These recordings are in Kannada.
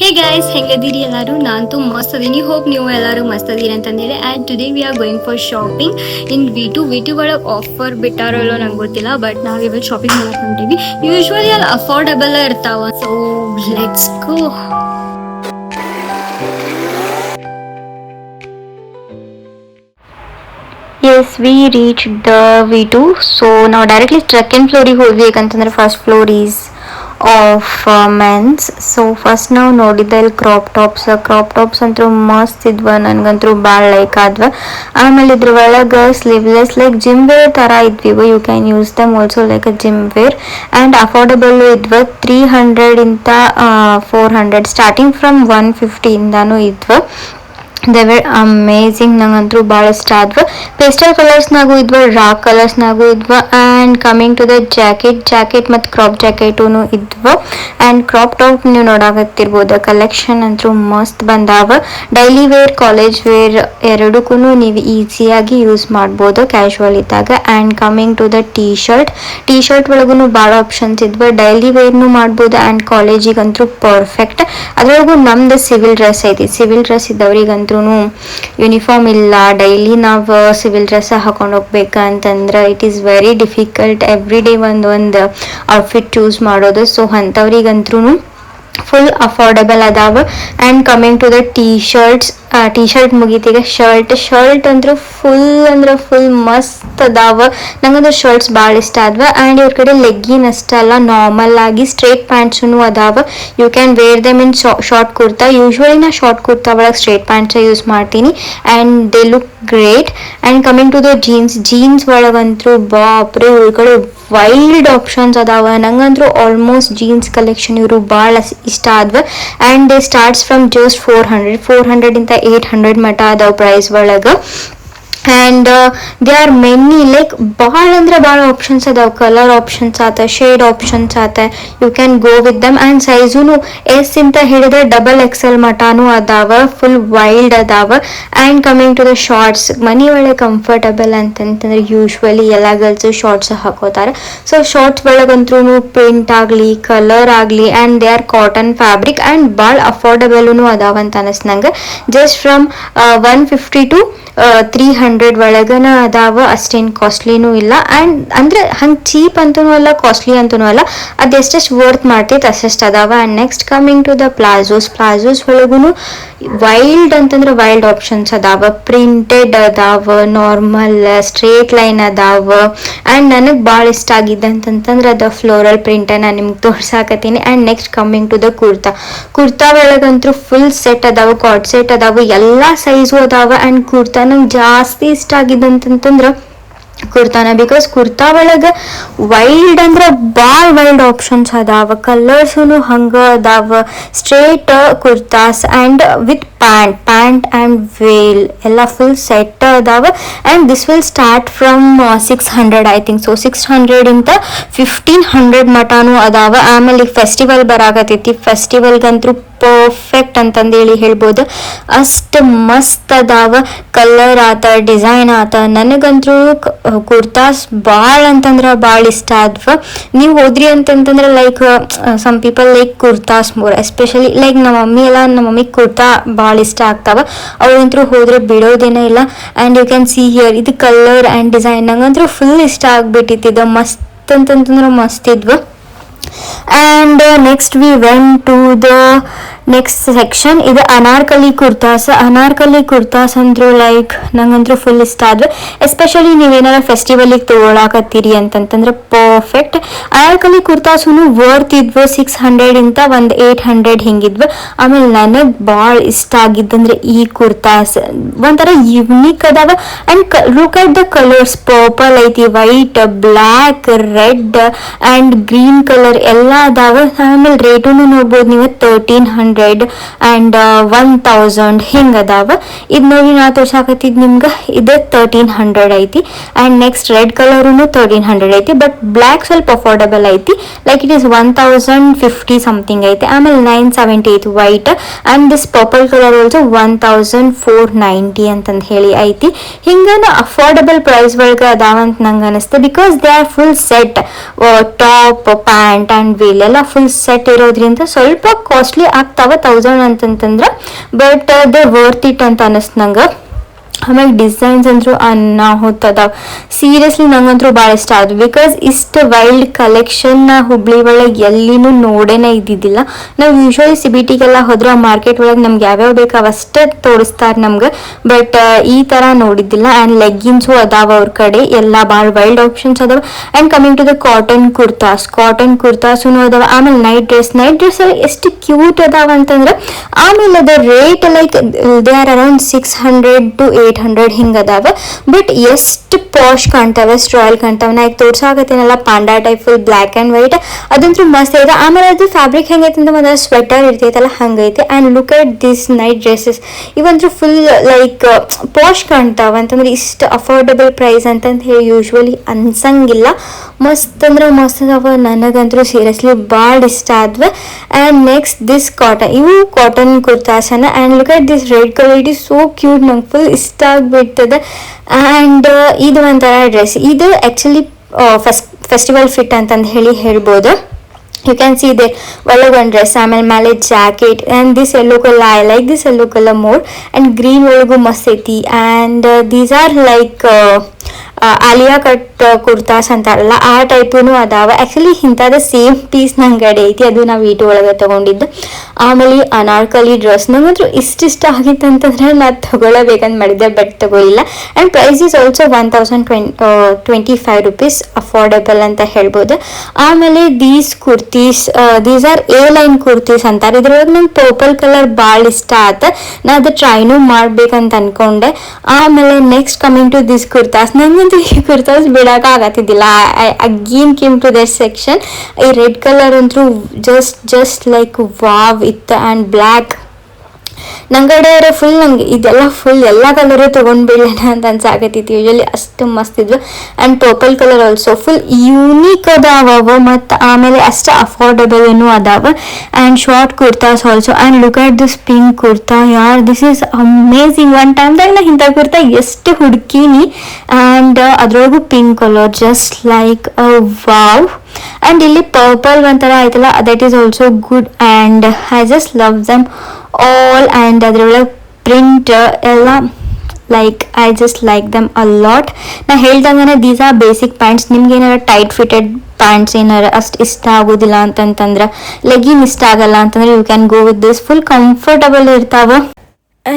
ಹೇ ಗೈಸ್ ಹೆಂಗದಿರಿ ಎಲ್ಲರೂ? ನಾನಂತೂ ಮಸ್ತ್ ಅದೀನಿ. ಹೋಪ್ ನೀವು ಎಲ್ಲರೂ ಮಸ್ತ್ ಅದೀರಿ ಅಂತಂದೇಳಿ. And today we are going for shopping in V two V two ಒಳಗೆ ಆಫರ್ ಬಿಟ್ಟಾರೋ ನಂಗೆ ಗೊತ್ತಿಲ್ಲ ಬಟ್ ನಾವು ಇವತ್ತು ಶಾಪಿಂಗ್ ಮಾಡ್ಕೊಂಡೀವಿ ಹೊಂಟೀವಿ. ಯೂಶ್ವಲಿ ಅಲ್ಲಿ ಅಫೋರ್ಡಬಲ್ ಇರ್ತಾವ. So let's go as we reach the V two so ನಾವು ಡೈರೆಕ್ಟ್ಲಿ ಸೆಕೆಂಡ್ ಫ್ಲೋರಿಗೆ ಹೋದ್ವಿ ಯಾಕಂತಂದ್ರೆ first floor is of men's so first ನಾವು ನೋಡಿದ್ದೆ ಇಲ್ಲಿ ಕ್ರಾಪ್ ಟಾಪ್ಸ್ ಕ್ರಾಪ್ ಟಾಪ್ಸ್ ಅಂತೂ ಮಸ್ತ್ ಇದ್ವ ನನ್ಗಂತೂ ಭಾಳ ಲೈಕ್ ಆದ್ವ. ಆಮೇಲೆ ಇದ್ರ ಒಳಗೆ ಸ್ಲೀವ್ಲೆಸ್ ಲೈಕ್ ಜಿಮ್ ವೇರ್ ಥರ ಇದ್ವಿ you can use them also like a gym wear and affordable ಇದ್ವ three hundred ಇಂತ four hundred starting from one ಫಿಫ್ಟಿಯಿಂದಾನು ಇದ್ವ. ದೇ ವೇರ್ ಅಮೇಝಿಂಗ್ ನಂಗಂತೂ ಭಾಳ ಇಷ್ಟ ಆದ್ವ ಪೇಸ್ಟಲ್ ಕಲರ್ಸ್ನಾಗೂ ಇದ್ವ ರಾಕ್ ಕಲರ್ಸ್ನಾಗೂ ಇದ್ವ and coming to the jacket jacket ಮತ್ತು ಕ್ರಾಪ್ ಜಾಕೆಟೂ ಇದ್ವ ಆ್ಯಂಡ್ ಕ್ರಾಪ್ ಟಾಪ್ ನೀವು ನೋಡಾಕತ್ತಿರ್ಬೋದು ಕಲೆಕ್ಷನ್ ಅಂತೂ ಮಸ್ತ್ ಬಂದಾವ ಡೈಲಿ ವೇರ್ ಕಾಲೇಜ್ ವೇರ್ ಎರಡಕ್ಕೂ ನೀವು ಈಸಿಯಾಗಿ ಯೂಸ್ ಮಾಡ್ಬೋದು ಕ್ಯಾಶುವಲ್ ಇದ್ದಾಗ and coming to the T shirt T shirt ಒಳಗೂ ಭಾಳ ಆಪ್ಷನ್ಸ್ ಇದ್ವ ಡೈಲಿ ವೇರ್ನು ಮಾಡ್ಬೋದು ಆ್ಯಂಡ್ ಕಾಲೇಜಿಗಂತೂ ಪರ್ಫೆಕ್ಟ್ ಅದ್ರೊಳಗೂ ನಮ್ದು ಸಿವಿಲ್ ಡ್ರೆಸ್ ಐತಿ ಸಿವಿಲ್ ಡ್ರೆಸ್ ಇದ್ದವ್ರಿಗಂತೂ ಯೂನಿಫಾರ್ಮ್ ಇಲ್ಲ ಡೈಲಿ ನಾವು ಸಿವಿಲ್ ಡ್ರೆಸ್ ಹಾಕೊಂಡು ಹೋಗ್ಬೇಕಂತಂದ್ರೆ it is very difficult every day ಒಂದು ಒಂದು ಔಟ್ಫಿಟ್ ಚೂಸ್ ಮಾಡೋದು. ಸೊ ಅಂಥವ್ರಿಗಂತೂ ಫುಲ್ ಅಫೋರ್ಡೆಬಲ್ ಅದಾವ. And coming to the T shirts T shirt ಮುಗೀತೀಗ shirt shirt ಅಂದ್ರೆ ಫುಲ್ ಅಂದ್ರೆ ಫುಲ್ ಮಸ್ತ್ ಅದಾವ. ನಂಗಂದ್ರೆ ಶರ್ಟ್ಸ್ ಭಾಳ ಇಷ್ಟ ಆದ್ವ. ಆ್ಯಂಡ್ ಇವ್ರ ಕಡೆ ಲೆಗ್ಗಿನ್ ಅಷ್ಟಲ್ಲ ನಾರ್ಮಲ್ ಆಗಿ ಸ್ಟ್ರೇಟ್ ಪ್ಯಾಂಟ್ಸೂ ಅದಾವ. You can wear them in short kurta usually ನಾ ಶಾರ್ಟ್ ಕುರ್ತಾ ಒಳಗೆ ಸ್ಟ್ರೇಟ್ ಪ್ಯಾಂಟ್ಸ್ ಯೂಸ್ ಮಾಡ್ತೀನಿ. And they look great and coming to the jeans jeans ಒಳಗಂತೂ ಬಾಪ್ರೆ, ಇವ್ರ ಕಡೆ ವೈಲ್ಡ್ ಆಪ್ಷನ್ಸ್ ಅದಾವ. ನಂಗಂದ್ರು ಆಲ್ಮೋಸ್ಟ್ ಜೀನ್ಸ್ ಕಲೆಕ್ಷನ್ ಇವರು ಭಾಳ ಇಷ್ಟ ಆದ್ವ. And they starts from just four hundred four hundred eight hundred ಮಟ ಅದಾವ ಪ್ರೈಸ್ ಒಳಗೆ. And they are many like ಭಾಳ ಅಂದ್ರೆ ಭಾಳ ಆಪ್ಷನ್ಸ್ ಅದಾವೆ ಕಲರ್ ಆಪ್ಷನ್ಸ್ ಆತ ಶೇಡ್ ಆಪ್ಷನ್ಸ್ ಆತ. You can go with them and ಸೈಜುನು S ಇಂತ ಹಿಡಿದ್ರೆ ಡಬಲ್ ಎಕ್ಸೆಲ್ ಮಟಾನು ಅದಾವ ಫುಲ್ ವೈಲ್ಡ್ ಅದಾವ. And coming to the shorts ಮನಿ ಒಳಗೆ ಕಂಫರ್ಟಬಲ್ ಅಂತಂತಂದ್ರೆ ಯೂಶ್ವಲಿ ಎಲ್ಲ ಗರ್ಲ್ಸು ಶಾರ್ಟ್ಸ್ ಹಾಕೋತಾರೆ. ಸೊ ಶಾರ್ಟ್ಸ್ ಒಳಗಂತೂ ಪ್ರಿಂಟ್ ಆಗಲಿ ಕಲರ್ ಆಗಲಿ and they are cotton fabric and ಭಾಳ ಅಫೋರ್ಡಬಲ್ನು ಅದಾವ ಅಂತ ಅನಿಸ್ ನಂಗೆ. Just from one fifty to three hundred ಒಳಗನ ಅದಾವ, ಅಷ್ಟೇನು ಕಾಸ್ಟ್ಲಿನೂ ಇಲ್ಲ. ಆ್ಯಂಡ್ ಅಂದ್ರೆ ಹಂಗೆ ಚೀಪ್ ಅಂತೂ ಅಲ್ಲ ಕಾಸ್ಟ್ಲಿ ಅಂತೂ ಅಲ್ಲ. ಅದು ಎಷ್ಟೆಷ್ಟು ವರ್ತ್ ಮಾಡ್ತೈತೆ, ಅಷ್ಟೆಷ್ಟು ಅದಾವ. And next coming to the palazzos palazzos ಒಳಗೂ ವೈಲ್ಡ್ ಅಂತಂದ್ರೆ ವೈಲ್ಡ್ ಆಪ್ಷನ್ಸ್ ಅದಾವ. ಪ್ರಿಂಟೆಡ್ ಅದಾವ ನಾರ್ಮಲ್ ಸ್ಟ್ರೇಟ್ ಲೈನ್ ಅದಾವ. ಆ್ಯಂಡ್ ನನಗೆ ಭಾಳ ಇಷ್ಟ ಆಗಿದೆ ಅಂತಂತಂದ್ರೆ ಅದು ಫ್ಲೋರಲ್ ಪ್ರಿಂಟ್ ನಾನು ನಿಮ್ಗೆ ತೋರ್ಸಾಕತ್ತೀನಿ. And next coming to the kurta kurta ಒಳಗಂತೂ full set ಅದಾವ ಕಾಟ್ ಸೆಟ್ ಅದಾವ. ಎಲ್ಲ ಸೈಜು ಅದಾವ. ಆ್ಯಂಡ್ ಕುರ್ತಾ ನಂಗೆ ಜಾಸ್ತಿ ಇಷ್ಟ ಆಗಿದೆ ಕುರ್ತಾನ ಬಿಕಾಸ್ ಕುರ್ತಾ ಒಳಗೆ ವೈಲ್ಡ್ ಅಂದ್ರೆ ಭಾಳ ವೈಲ್ಡ್ ಆಪ್ಷನ್ಸ್ ಅದಾವ. ಕಲರ್ಸೂ ಹಂಗೆ ಅದಾವ. Straight kurtas and with pant pant and veil ಎಲ್ಲ ಫುಲ್ ಸೆಟ್ ಅದಾವ. And this will start from six hundred I think so six ಹಂಡ್ರೆಡಿಂದ fifteen hundred ಮಟಾನು ಅದಾವ. ಆಮೇಲೆ ಈಗ ಫೆಸ್ಟಿವಲ್ ಬರಾಕತ್ತೈತಿ. ಫೆಸ್ಟಿವಲ್ಗಂತೂ ಪರ್ಫೆಕ್ಟ್ ಅಂತಂದೇಳಿ ಹೇಳ್ಬೋದು. ಅಷ್ಟು ಮಸ್ತ್ ಅದಾವ ಕಲರ್ ಆತ ಡಿಸೈನ್ ಆತ. ನನಗಂತೂ ಕುರ್ತಾಸ್ ಭಾಳ ಅಂತಂದ್ರೆ ಭಾಳ ಇಷ್ಟ ಆದ್ವ. ನೀವು ಹೋದ್ರಿ ಅಂತಂತಂದ್ರೆ like some people like kurtas more especially like ನಮ್ಮ ಮಮ್ಮಿ ಎಲ್ಲ, ನಮ್ಮ ಮಮ್ಮಿಗೆ ಕುರ್ತಾ ಭಾಳ ಇಷ್ಟ ಆಗ್ತಾವ. ಅವ್ರಂತೂ ಹೋದ್ರೆ ಬಿಡೋದೇನೇ ಇಲ್ಲ. And you can see here ಇದು ಕಲರ್ ಆ್ಯಂಡ್ ಡಿಸೈನ್ ನಂಗಂತೂ ಫುಲ್ ಇಷ್ಟ ಆಗ್ಬಿಟ್ಟಿತ್ತು. ಮಸ್ತ್ ಅಂತಂತಂದ್ರೆ ಮಸ್ತ್ ಇದ್ವು. And next we went to the next section ಇದು ಅನಾರ್ಕಲಿ ಕುರ್ತಾಸ್. ಅನಾರ್ಕಲಿ ಕುರ್ತಾಸ್ ಅಂದ್ರು ಲೈಕ್ ನಂಗಂತೂ ಫುಲ್ ಇಷ್ಟ ಆದ್ರೆ ಎಸ್ಪೆಷಲಿ ನೀವೇನಾರ ಫೆಸ್ಟಿವಲಿಗೆ ತಗೊಳಕತ್ತೀರಿ ಅಂತಂತಂದ್ರೆ ಪರ್ಫೆಕ್ಟ್ ಅನಾರ್ಕಲಿ ಕುರ್ತಾಸೂ ವರ್ತ್ ಇದ್ವು ಸಿಕ್ಸ್ ಹಂಡ್ರೆಡ್ ಇಂತ ಒಂದು ಏಯ್ಟ್ ಹಂಡ್ರೆಡ್ ಹಿಂಗಿದ್ವು. ಆಮೇಲೆ ನನಗೆ ಭಾಳ ಇಷ್ಟ ಆಗಿದ್ದಂದ್ರೆ ಈ ಕುರ್ತಾಸ್. ಒಂಥರ ಯುನೀಕ್ ಅದಾವ. And look at the colours purple ಐತಿ white black red and green colour ಎಲ್ಲ ಅದಾವ. ಆಮೇಲೆ ರೇಟೂ ನೋಡ್ಬೋದು ನೀವು thirteen hundred and one thousand ಹಿಂಗೆ ಅದಾವ ಇದು ನೋಡಿ ನಾ ತೋರ್ಸಾಕತ್ತಿದ್ ನಿಮ್ಗೆ, ಇದು ತರ್ಟೀನ್ ಹಂಡ್ರೆಡ್ ಐತಿ. ಆ್ಯಂಡ್ ನೆಕ್ಸ್ಟ್ ರೆಡ್ ಕಲರೂ ತರ್ಟೀನ್ ಹಂಡ್ರೆಡ್ ಐತಿ. ಬಟ್ ಬ್ಲ್ಯಾಕ್ ಸ್ವಲ್ಪ ಅಫೋರ್ಡಬಲ್ ಐತಿ. Like it is one thousand fifty something ಐತಿ. ಆಮೇಲೆ ನೈನ್ ಸೆವೆಂಟಿ ಐತಿ white and this purple colour also one thousand four ninety ಅಂತಂದು ಹೇಳಿ ಐತಿ. ಹಿಂಗನ ಅಫೋರ್ಡಬಲ್ ಪ್ರೈಸ್ ಒಳಗೆ ಅದಾವ ಅಂತ ನಂಗೆ ಅನಿಸ್ತು. Because they are full set top pant and veil ಎಲ್ಲ ಫುಲ್ ಸೆಟ್ ಇರೋದ್ರಿಂದ ಸ್ವಲ್ಪ ಕಾಸ್ಟ್ಲಿ ಆಗ್ತಾ ತೌಸಂಡ್ ಅಂತಂತಂದ್ರೆ ಬಟ್ ದೇ ವರ್ತ್ ಇಟ್ ಅಂತ ಅನಿಸ್ತು ನಂಗೆ. ಆಮೇಲೆ ಡಿಸೈನ್ಸ್ ಅಂತೂ ಅನ್ನ ಅದಾವ ಸೀರಿಯಸ್ಲಿ ನಂಗಂತೂ ಭಾಳ ಇಷ್ಟ ಆಯ್ತು ಬಿಕಾಸ್ ಇಷ್ಟು ವೈಲ್ಡ್ ಕಲೆಕ್ಷನ್ ನಾ ಹುಬ್ಳಿ ಒಳಗೆ ಎಲ್ಲಿನೂ ನೋಡೇನೆ ಇದ್ದಿದ್ದಿಲ್ಲ. ನಾವು ಯೂಶ್ವಲಿ ಸಿ ಬಿ ಟಿಗೆಲ್ಲ ಹೋದ್ರೆ ಮಾರ್ಕೆಟ್ ಒಳಗೆ ನಮ್ಗೆ ಯಾವ್ಯಾವ ಬೇಕು ಅವಷ್ಟೇ ತೋರಿಸ್ತಾರೆ ನಮ್ಗೆ. ಬಟ್ ಈ ಥರ ನೋಡಿದ್ದಿಲ್ಲ. ಆ್ಯಂಡ್ ಲೆಗ್ಗಿನ್ಸು ಅದಾವ ಅವ್ರ ಕಡೆ. ಎಲ್ಲ ಭಾಳ ವೈಲ್ಡ್ ಆಪ್ಷನ್ಸ್ ಅದಾವ. And coming to the cotton kurtas cotton ಕುರ್ತಾಸುನು ಅದಾವ. ಆಮೇಲೆ ನೈಟ್ ಡ್ರೆಸ್ ನೈಟ್ ಡ್ರೆಸ್ ಎಷ್ಟು ಕ್ಯೂಟ್ ಅದಾವ ಅಂತಂದ್ರೆ, ಆಮೇಲೆ ಅದ rate like they are around six hundred to hundred ಹಿಂಗೆ ಅದಾವ ಬಟ್ ಎಷ್ಟು ಪಾಶ್ ಕಾಣ್ತಾವೆ, ಎಷ್ಟು ರಾಯಲ್ ಕಾಣ್ತಾವೆ ನಾ ಈಗ ತೋರ್ಸಾಕತ್ತೀನಲ್ಲ, panda type full black and white ಅದಂತೂ ಮಸ್ತ್ ಐತೆ ಆಮೇಲೆ ಅದು ಫ್ಯಾಬ್ರಿಕ್ ಹೆಂಗೈತೆ ಅಂತ ಒಂದು ಸ್ವೆಟರ್ ಇರ್ತೈತಲ್ಲ, ಹಂಗೈತೆ. And look at this night dresses ಇವಂತೂ full like posh ಕಾಣ್ತಾವ. ಅಂತಂದ್ರೆ ಇಷ್ಟು ಅಫೋರ್ಡಬಲ್ ಪ್ರೈಸ್ ಅಂತಂದು ಹೇಳಿ ಯೂಶ್ವಲಿ ಅನ್ಸಂಗಿಲ್ಲ. ಮಸ್ತ್ ಅಂದ್ರೆ ಮಸ್ತ್ ಅದಾವ. ನನಗಂತೂ ಸೀರಿಯಸ್ಲಿ ಭಾಳ ಇಷ್ಟ ಆದ್ವೆ. ಆ್ಯಂಡ್ ನೆಕ್ಸ್ಟ್ ದಿಸ್ ಕಾಟನ್ ಇವು cotton ಕುರ್ತಾಸನ. And look at this red colour it is so cute ನಂಗೆ ಫುಲ್ ಇಷ್ಟ ಆಗಿಬಿಡ್ತದೆ ಆ್ಯಂಡ್ ಇದು ಒಂಥರ ಡ್ರೆಸ್ ಇದು ಆ್ಯಕ್ಚುಲಿ ಫೆಸ್ ಫೆಸ್ಟಿವಲ್ ಫಿಟ್ ಅಂತಂದು ಹೇಳಿ ಹೇಳ್ಬೋದು. ಯು ಕ್ಯಾನ್ ಸಿ ಇದೆ ಒಳಗೆ ಒಂದು ಡ್ರೆಸ್ ಆಮೇಲೆ ಮೇಲೆ jacket and this yellow colour I like this yellow colour more and green ಒಳಗೂ ಮಸ್ತ್ ಐತಿ. And these are like Alia cut kurtas ಅಂತಾರಲ್ಲ ಆ ಟೈಪುನು ಅದಾವ. ಆ್ಯಕ್ಚುಲಿ ಇಂಥದ್ದು ಸೇಮ್ ಪೀಸ್ ನಂಗೆ ಕಡೆ ಐತಿ. ಅದು ನಾವು ಈಟು ಒಳಗೆ ತೊಗೊಂಡಿದ್ದು. ಆಮೇಲೆ ಅನಾರ್ಕಲಿ ಡ್ರೆಸ್ ನಂಗಂತೂ ಇಷ್ಟ ಆಗಿತ್ತು ಅಂತಂದ್ರೆ ನಾನು ತಗೊಳ್ಳಬೇಕಂತ ಮಾಡಿದ್ದೆ ಬಟ್ ತಗೊಳ್ಳಿಲ್ಲ and price is also one thousand twenty twenty five rupees affordable ಅಂತ ಹೇಳ್ಬೋದು. ಆಮೇಲೆ these kurtis these are A line kurtis ಅಂತಾರೆ. ಇದ್ರೊಳಗೆ ನಂಗೆ ಪರ್ಪಲ್ ಕಲರ್ ಭಾಳ ಇಷ್ಟ ಆತ. ನಾ ಅದು ಟ್ರೈನೂ ಮಾಡ್ಬೇಕಂತ ಅನ್ಕೊಂಡೆ. ಆಮೇಲೆ next coming to this kurtas ನಂಗಂತೂ ಈ ಕುರ್ತಾಸ್ ಬಿಡಕ್ಕೆ ಆಗತ್ತಿದ್ದಿಲ್ಲ again came to that section ಈ ರೆಡ್ ಕಲರ್ ಅಂತೂ ಜಸ್ಟ್ ಜಸ್ಟ್ ಲೈಕ್ ವಾವ್ ಇತ್ತು ಆ್ಯಂಡ್ ಬ್ಲ್ಯಾಕ್ ನಂಗಡೆ ಫುಲ್ ನಂಗೆ ಇದೆಲ್ಲ ಫುಲ್ ಎಲ್ಲ ಕಲರು ತೊಗೊಂಡ್ಬಿಡೋಣ ಅಂತ ಅನ್ಸಾಕತ್ತೈತಿ ಯೂಶಲಿ ಅಷ್ಟು ಮಸ್ತ್ ಇದ್ವು. And purple colour also full unique ಅದಾವ ಮತ್ತು ಆಮೇಲೆ ಅಷ್ಟು ಅಫೋರ್ಡಬಲ್ ಅದಾವ. And short kurtas also and look at this pink kurta ಯಾರ್ ದಿಸ್ ಈಸ್ ಅಮೇಝಿಂಗ್ ಒನ್ ಟೈಮ್ದಾಗ ನಾ ಇಂಥ ಕುರ್ತಾ ಎಷ್ಟು ಹುಡುಕೀನಿ. And ಅದ್ರೊಳಗೂ pink colour just like wow and ಇಲ್ಲಿ ಪರ್ಪಲ್ ಒಂಥರ ಆಯ್ತಲ್ಲ that is also good and I just love them all and ಅದ್ರೊಳಗೆ ಪ್ರಿಂಟ್ ಎಲ್ಲ like I just like them lot ನಾ ಹೇಳ್ದಂಗೆ ದೀಸ್ ಆರ್ ಬೇಸಿಕ್ ಪ್ಯಾಂಟ್ಸ್ ನಿಮ್ಗೆ ಏನಾರ ಟೈಟ್ ಫಿಟೆಡ್ ಪ್ಯಾಂಟ್ಸ್ ಏನಾರ ಅಷ್ಟು ಇಷ್ಟ ಆಗೋದಿಲ್ಲ ಅಂತಂತಂದ್ರೆ ಲೆಗಿನ್ ಇಷ್ಟ ಆಗಲ್ಲ ಅಂತಂದ್ರೆ you can go with this full comfortable ಇರ್ತಾವ.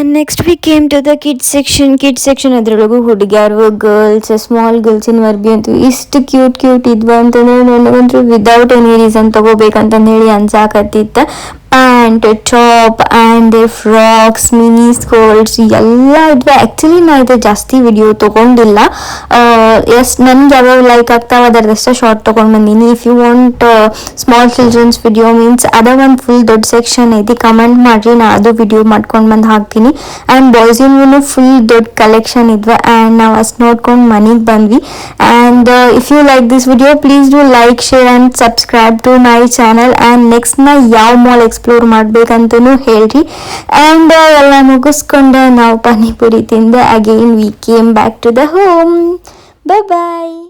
Next we came to the kids section kids section ಅದ್ರೊಳಗು ಹುಡುಗ್ಯಾರು ಗರ್ಲ್ಸ್ ಸ್ಮಾಲ್ ಗರ್ಲ್ಸ್ ಇನ್ ವರ್ಬಿ ಅಂತೂ ಇಷ್ಟು ಕ್ಯೂಟ್ ಕ್ಯೂಟ್ ಇದ್ವು ಅಂತಂದ್ರೆ ನನಗಂತೂ ವಿದೌಟ್ ಎನಿ ರೀಸನ್ ತಗೋಬೇಕಂತಂದು ಹೇಳಿ ಅನ್ಸಾಕತ್ತಿತ್ತ. Pant top and frocks mini skirts ಎಲ್ಲ ಇದ್ವಿ. ಆ್ಯಕ್ಚುಲಿ ನಾ ಇದು ಜಾಸ್ತಿ ವಿಡಿಯೋ ತೊಗೊಂಡಿಲ್ಲ. ಎಸ್ ನನ್ಗೆ ಯಾವ್ಯಾವ ಲೈಕ್ ಆಗ್ತಾವ, ಅದರದಷ್ಟೇ ಶಾರ್ಟ್ ತೊಗೊಂಡು ಬಂದೀನಿ. If you want small childrens video means ಅದ ಒಂದು ಫುಲ್ ದೊಡ್ಡ ಸೆಕ್ಷನ್ ಐತಿ ಕಮೆಂಟ್ ಮಾಡಿರಿ, ನಾ ಅದು ವಿಡಿಯೋ ಮಾಡ್ಕೊಂಡು ಬಂದು ಹಾಕ್ತೀನಿ. ಆ್ಯಂಡ್ ಬಾಯ್ಸಿನೂ ಫುಲ್ ದೊಡ್ಡ ಕಲೆಕ್ಷನ್ ಇದ್ವಿ ಆ್ಯಂಡ್ ನಾವು ಅಷ್ಟು ನೋಡ್ಕೊಂಡು ಮನೆಗೆ ಬಂದ್ವಿ. And if you like this video please do like share and subscribe to my channel and next ನಾ ಯಾವ ಮಾಲ್ ಎಕ್ಸ್ಪ್ಲೋರ್ ಮಾಡ್ಬೇಕಂತನೂ ಹೇಳ್ರಿ. ಆ್ಯಂಡ್ ಎಲ್ಲ ಮುಗಿಸ್ಕೊಂಡು ನಾವು ಪಾನಿಪುರಿ ತಿಂದು again we came back to the home bye